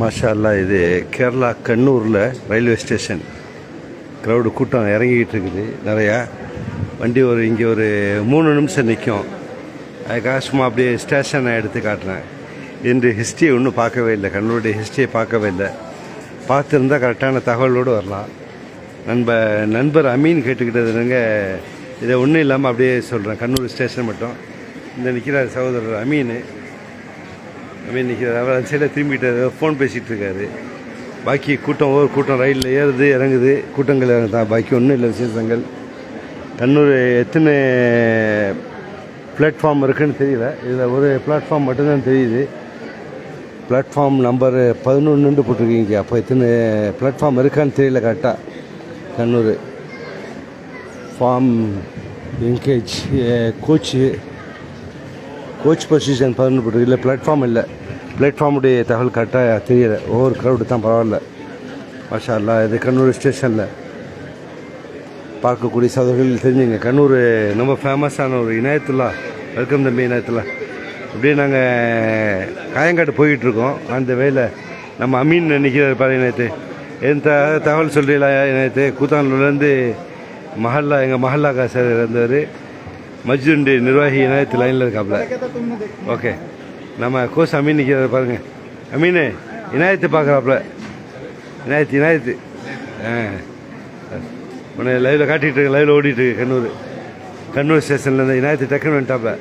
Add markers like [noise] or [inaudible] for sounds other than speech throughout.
மாஷால்லா இது கேரளா கண்ணூரில் railway station. Crowd கூட்டம் இறங்கிக்கிட்டு இருக்குது நிறையா. வண்டி ஒரு இங்கே ஒரு மூணு நிமிஷம் நிற்கும் அதுக்காக சும்மா அப்படியே ஸ்டேஷனை எடுத்து காட்டுறேன். இன்று ஹிஸ்ட்ரியை ஒன்றும் பார்க்கவே இல்லை. கண்ணூருடைய ஹிஸ்ட்ரியை பார்க்கவே இல்லை. பார்த்துருந்தா கரெக்டான தகவலோடு வரலாம். நண்ப நண்பர் அமீன் கேட்டுக்கிட்டதுனுங்க இதை ஒன்றும் இல்லாமல் அப்படியே சொல்கிறேன் கண்ணூர் ஸ்டேஷன் மட்டும். இந்த நிற்கிறார் சகோதரர் அமீன். மீன் நிற்கிறார் அவர் அந்த சைடில் திரும்பிட்டு ஃபோன் பேசிகிட்டு இருக்காரு. பாக்கி கூட்டம் ஒவ்வொரு கூட்டம் ரயிலில் ஏறுது இறங்குது. கூட்டங்கள் தான் பாக்கி ஒன்றும் இல்லை விசேஷங்கள். கண்ணூர் எத்தனை பிளாட்ஃபார்ம் இருக்குதுன்னு தெரியல. இதில் ஒரு பிளாட்ஃபார்ம் மட்டும்தான் தெரியுது. பிளாட்ஃபார்ம் நம்பர் பதினொன்றுண்டு போட்டிருக்கீங்க அப்போ எத்தனை பிளாட்ஃபார்ம் இருக்கான்னு தெரியல கரெக்டாக கண்ணூர். ஃபார்ம் என்கேஜ் கோச்சு கோச் பொசிஷன் பதினொன்று இல்லை பிளாட்ஃபார்ம் இல்லை. பிளாட்ஃபார்முடைய தகவல் கரெக்டாக தெரியல. ஒவ்வொரு க்ரௌடு தான் பரவாயில்ல. மாஷா அல்லா இது கண்ணூர் ஸ்டேஷனில் பார்க்கக்கூடிய சகோதரர்கள் தெரிஞ்சுங்க. கண்ணூர் ரொம்ப ஃபேமஸான ஒரு இணையத்துலா. வெல்கம் தம்பி இணையத்துலா. அப்படியே நாங்கள் காயங்காட்டு போயிட்டுருக்கோம் அந்த வேலை நம்ம அமீன் நிற்கிறார் பாரு இணையத்து. எந்த தகவல் சொல்கிறீங்களா இணையத்து? கூத்தானூர்லேருந்து மஹல்லா எங்கள் மஹல்லா காசர் இருந்தவர் மஜ்ஜுண்டி நிர்வாகி இணையத்து லைனில் இருக்காப்புல. ஓகே நம்ம கோஸ் அமீன் நிற்கிறத பாருங்க. அமீனு இனாயத்து பார்க்குறாப்புல இனாயத்து இனாயத்து. ஆ. உன்னை லைவில் காட்டிகிட்டு இருக்கு லைவில் ஓடிட்டு இருக்கு கண்ணூர். கண்ணூர் ஸ்டேஷன்லேருந்து இனாயத்து டக்குன்னு வந்துட்டாப்புல.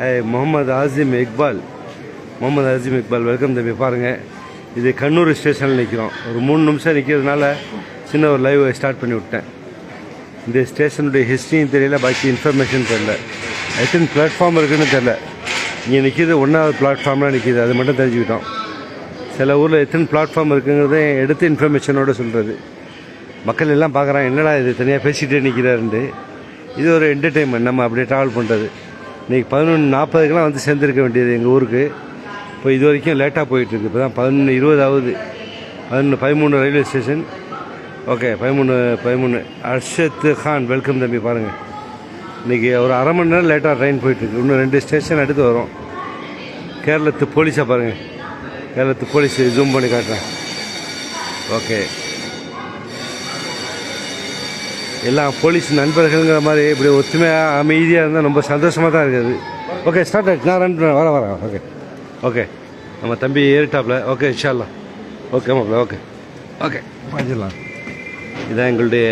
ஏய் முகமது ஆசிம் இக்பால். முகமது ஆசிம் இக்பால் வெல்கம் தம்பி பாருங்கள் இது கண்ணூர் ஸ்டேஷனில் நிற்கிறோம் ஒரு மூணு நிமிஷம் நிற்கிறதுனால சின்ன ஒரு லைவ் ஸ்டார்ட் பண்ணி விட்டேன். இந்த ஸ்டேஷனுடைய ஹிஸ்ட்ரியும் தெரியல பாக்கி இன்ஃபர்மேஷன் தெரியல. எத்தனை பிளாட்ஃபார்ம் இருக்குன்னு தெரில இங்கே நிற்கிது ஒன்றாவது பிளாட்ஃபார்ம்லாம் நிற்கிது அது மட்டும் தெரிஞ்சுக்கிட்டோம். சில ஊரில் எத்தனை பிளாட்ஃபார்ம் இருக்குங்கிறத எடுத்து இன்ஃபர்மேஷனோடு சொல்கிறது மக்கள் எல்லாம் பார்க்குறாங்க என்னடா இது தனியாக பேசிகிட்டே நிற்கிறாருண்டு இது ஒரு என்டர்டெயின்மெண்ட் நம்ம அப்படியே ட்ராவல் பண்ணுறது இன்றைக்கி பதினொன்று நாற்பதுக்கெலாம் வந்து சேர்ந்துருக்க வேண்டியது எங்கள் ஊருக்கு. இப்போ இது வரைக்கும் லேட்டாக போயிட்டுருக்கு இப்போ தான் பதினொன்று இருபதாவது பதினொன்று பதிமூணு ரயில்வே ஸ்டேஷன் ஓகே பதிமூணு பதிமூணு. அர்ஷத் கான் வெல்கம் தம்பி பாருங்கள் இன்றைக்கி ஒரு அரை மணி நேரம் லேட்டாக ட்ரெயின் போயிட்டுருக்கு இன்னும் ரெண்டு ஸ்டேஷன் அடுத்து வரும். கேரளத்து போலீஸாக பாருங்கள் கேரளத்து போலீஸ் ஜூம் பண்ணி காட்டுறேன். ஓகே எல்லாம் போலீஸ் நண்பர்கள்ங்கிற மாதிரி இப்படி ஒத்துமையாக அமைதியாக இருந்தால் ரொம்ப சந்தோஷமாக தான் இருக்குது. ஓகே ஸ்டார்ட் ஆகிட்டு நான் ரன் பண்ண வர வரேன் ஓகே ஓகே நம்ம தம்பி ஏறிட்டாப்ல. ஓகே இன்ஷால்லா ஓகே மாப்பிள்ள ஓகே ஓகே பாஞ்சிடலாம் இதான் எங்களுடைய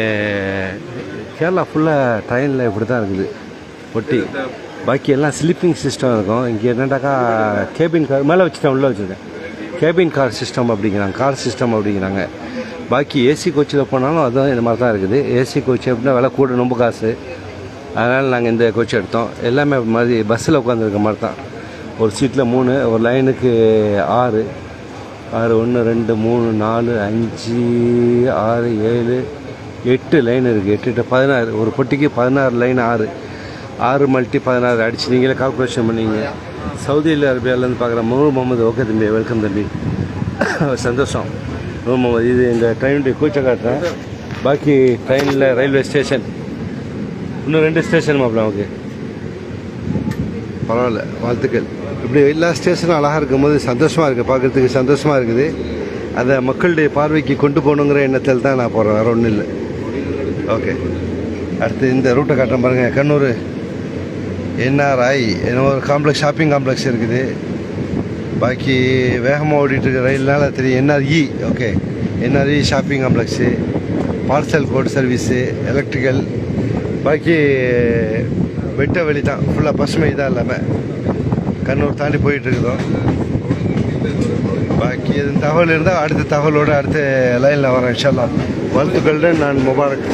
கேரளா ஃபுல்லாக ட்ரெயினில் இப்படி தான் இருக்குது. ஒட்டி. பாக்கி எல்லாம் ஸ்லீப்பிங் சிஸ்டம் இருக்கும். இங்கே என்னடாக்கா கேபின் கார் மேலே வச்சுட்டேன் உள்ளே வச்சுருக்கேன் கேபின் கார் சிஸ்டம் அப்படிங்கிறாங்க. கார் சிஸ்டம் அப்படிங்கிறாங்க. பாக்கி ஏசி கோச்சில் போனாலும் அதுவும் இந்த மாதிரி தான் இருக்குது. ஏசி கோச் அப்படின்னா விலை கூட ரொம்ப காசு. அதனால் நாங்கள் இந்த கோச் எடுத்தோம். எல்லாமே மாதிரி பஸ்ஸில் உட்காந்துருக்க மாதிரி தான். ஒரு சீட்டில் மூணு ஒரு லைனுக்கு ஆறு. ஆறு ஒன்று ரெண்டு மூணு நாலு அஞ்சு ஆறு ஏழு எட்டு லைன் இருக்குது எட்டு எட்டு பதினாறு. ஒரு பொட்டிக்கு பதினாறு லைன் ஆறு. ஆறு மல்டி பதினாறு. அடிச்சு நீங்களே கால்குலேஷன் பண்ணிங்க. சவுதி அரேபியாவிலேருந்து பார்க்குற நூறு முகமது. ஓகே தம்பி வெல்கம் தம்பி. [coughs] சந்தோஷம். நூறு முகமது. இது எங்கள் ட்ரெயினுடைய கூச்ச காட்டுறேன். பாக்கி ட்ரெயினில் ரயில்வே ஸ்டேஷன் இன்னும் ரெண்டு ஸ்டேஷன் மாப்பிள ஓகே பரவாயில்ல. வாழ்த்துக்கள். இப்படி எல்லா ஸ்டேஷனும் அழகாக இருக்கும்போது சந்தோஷமாக இருக்குது பார்க்குறதுக்கு சந்தோஷமாக இருக்குது. அதை மக்களுடைய பார்வைக்கு கொண்டு போகணுங்கிற எண்ணத்தில் தான் நான் போகிறேன் வேறு ஒன்றும் இல்லை. ஓகே. அடுத்து இந்த ரூட்டை காட்டுறேன் பாருங்கள் கண்ணூர் என்ஆர்ஐ என்ன ஒரு காம்ப்ளெக்ஸ் ஷாப்பிங் காம்ப்ளெக்ஸ் இருக்குது. பாக்கி வேகமாக ஓடிட்டு இருக்க ரயில்னால தெரியும் NRE okay. NRE shopping complex parcel code service electrical பாக்கி வெட்ட வெளி தான் ஃபுல்லாக பசுமை இதாக இல்லாமல் கண்ணூர் தாண்டி போயிட்டுருக்குதோம் பாக்கி எதுவும் தகவல் இருந்தால் அடுத்த தகவலோடு அடுத்த லைனில் வரேன் இன்ஷால்லா வாழ்த்துக்களுடன் நான் முபாரக்.